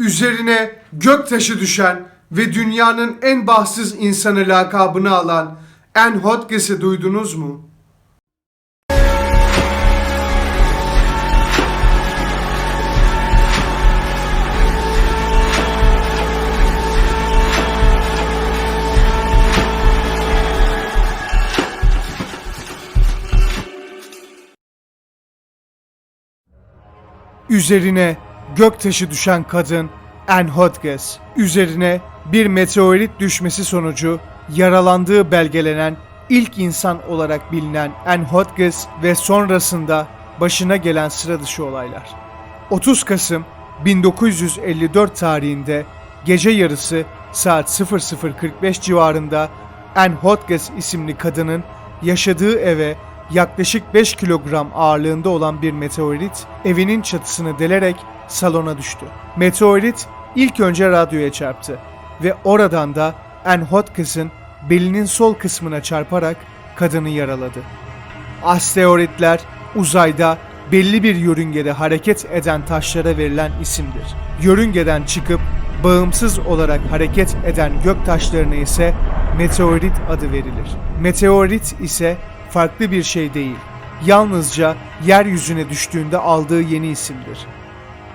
üzerine göktaşı düşen ve dünyanın en bahtsız insanı lakabını alan Anne Hotchkiss'i duydunuz mu? Üzerine göktaşı düşen kadın Hotchkiss. Üzerine bir meteorit düşmesi sonucu yaralandığı belgelenen ilk insan olarak bilinen Hotchkiss ve sonrasında başına gelen sıra dışı olaylar. 30 Kasım 1954 tarihinde gece yarısı saat 00.45 civarında Anne Hotchkiss isimli kadının yaşadığı eve yaklaşık 5 kilogram ağırlığında olan bir meteorit evinin çatısını delerek salona düştü. Meteorit ilk önce radyoya çarptı ve oradan da Anne Hotchkiss'in belinin sol kısmına çarparak kadını yaraladı. Asteroidler uzayda belli bir yörüngede hareket eden taşlara verilen isimdir. Yörüngeden çıkıp bağımsız olarak hareket eden gök taşlarına ise meteorit adı verilir. Meteorit ise farklı bir şey değil. Yalnızca yeryüzüne düştüğünde aldığı yeni isimdir.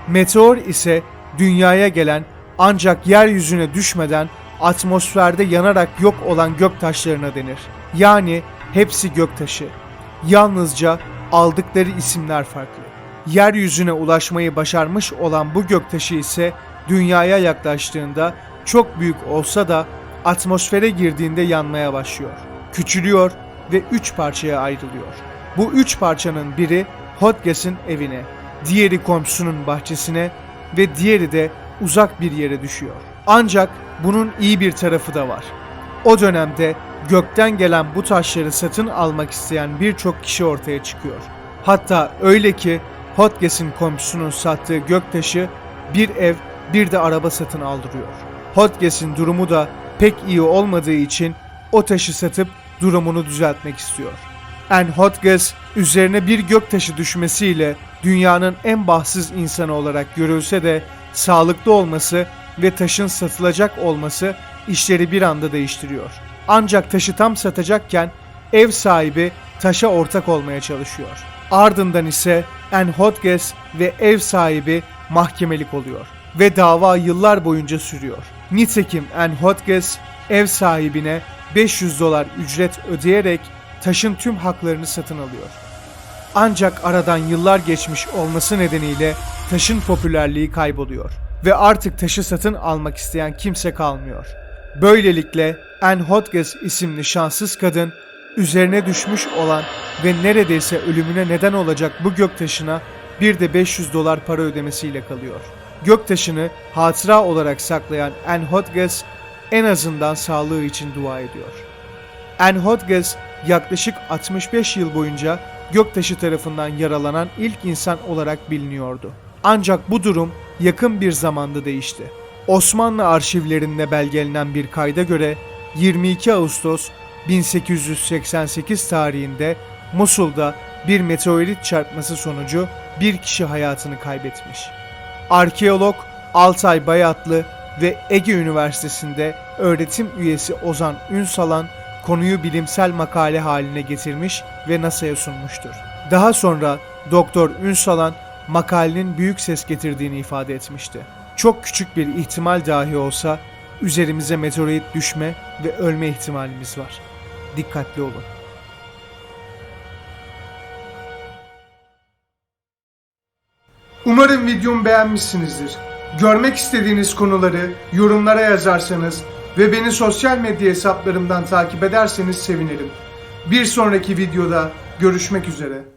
Meteor ise dünyaya gelen ancak yeryüzüne düşmeden atmosferde yanarak yok olan gök taşlarına denir. Yani hepsi göktaşı. Yalnızca aldıkları isimler farklı. Yeryüzüne ulaşmayı başarmış olan bu göktaşı ise dünyaya yaklaştığında çok büyük olsa da atmosfere girdiğinde yanmaya başlıyor. Küçülüyor ve üç parçaya ayrılıyor. Bu üç parçanın biri Hotgess'in evine, diğeri komşusunun bahçesine ve diğeri de uzak bir yere düşüyor. Ancak bunun iyi bir tarafı da var. O dönemde gökten gelen bu taşları satın almak isteyen birçok kişi ortaya çıkıyor. Hatta öyle ki Hotgess'in komşusunun sattığı göktaşı bir ev bir de araba satın aldırıyor. Hotgess'in durumu da pek iyi olmadığı için o taşı satıp durumunu düzeltmek istiyor. Hotchkiss üzerine bir göktaşı düşmesiyle dünyanın en bahtsız insanı olarak görülse de sağlıklı olması ve taşın satılacak olması işleri bir anda değiştiriyor. Ancak taşı tam satacakken ev sahibi taşa ortak olmaya çalışıyor. Ardından ise Hotchkiss ve ev sahibi mahkemelik oluyor ve dava yıllar boyunca sürüyor. Nitekim Hotchkiss ev sahibine 500 dolar ücret ödeyerek taşın tüm haklarını satın alıyor. Ancak aradan yıllar geçmiş olması nedeniyle taşın popülerliği kayboluyor ve artık taşı satın almak isteyen kimse kalmıyor. Böylelikle Anne Hotchkiss isimli şanssız kadın üzerine düşmüş olan ve neredeyse ölümüne neden olacak bu göktaşına bir de 500 dolar para ödemesiyle kalıyor. Göktaşını hatıra olarak saklayan Anne Hotchkiss en azından sağlığı için dua ediyor. Hotchkiss yaklaşık 65 yıl boyunca göktaşı tarafından yaralanan ilk insan olarak biliniyordu. Ancak bu durum yakın bir zamanda değişti. Osmanlı arşivlerinde belgelenen bir kayda göre 22 Ağustos 1888 tarihinde Musul'da bir meteorit çarpması sonucu bir kişi hayatını kaybetmiş. Arkeolog Altay Bayatlı ve Ege Üniversitesi'nde öğretim üyesi Ozan Ünsalan konuyu bilimsel makale haline getirmiş ve NASA'ya sunmuştur. Daha sonra Doktor Ünsalan makalenin büyük ses getirdiğini ifade etmişti. Çok küçük bir ihtimal dahi olsa üzerimize meteorit düşme ve ölme ihtimalimiz var. Dikkatli olun. Umarım videomu beğenmişsinizdir. Görmek istediğiniz konuları yorumlara yazarsanız ve beni sosyal medya hesaplarımdan takip ederseniz sevinirim. Bir sonraki videoda görüşmek üzere.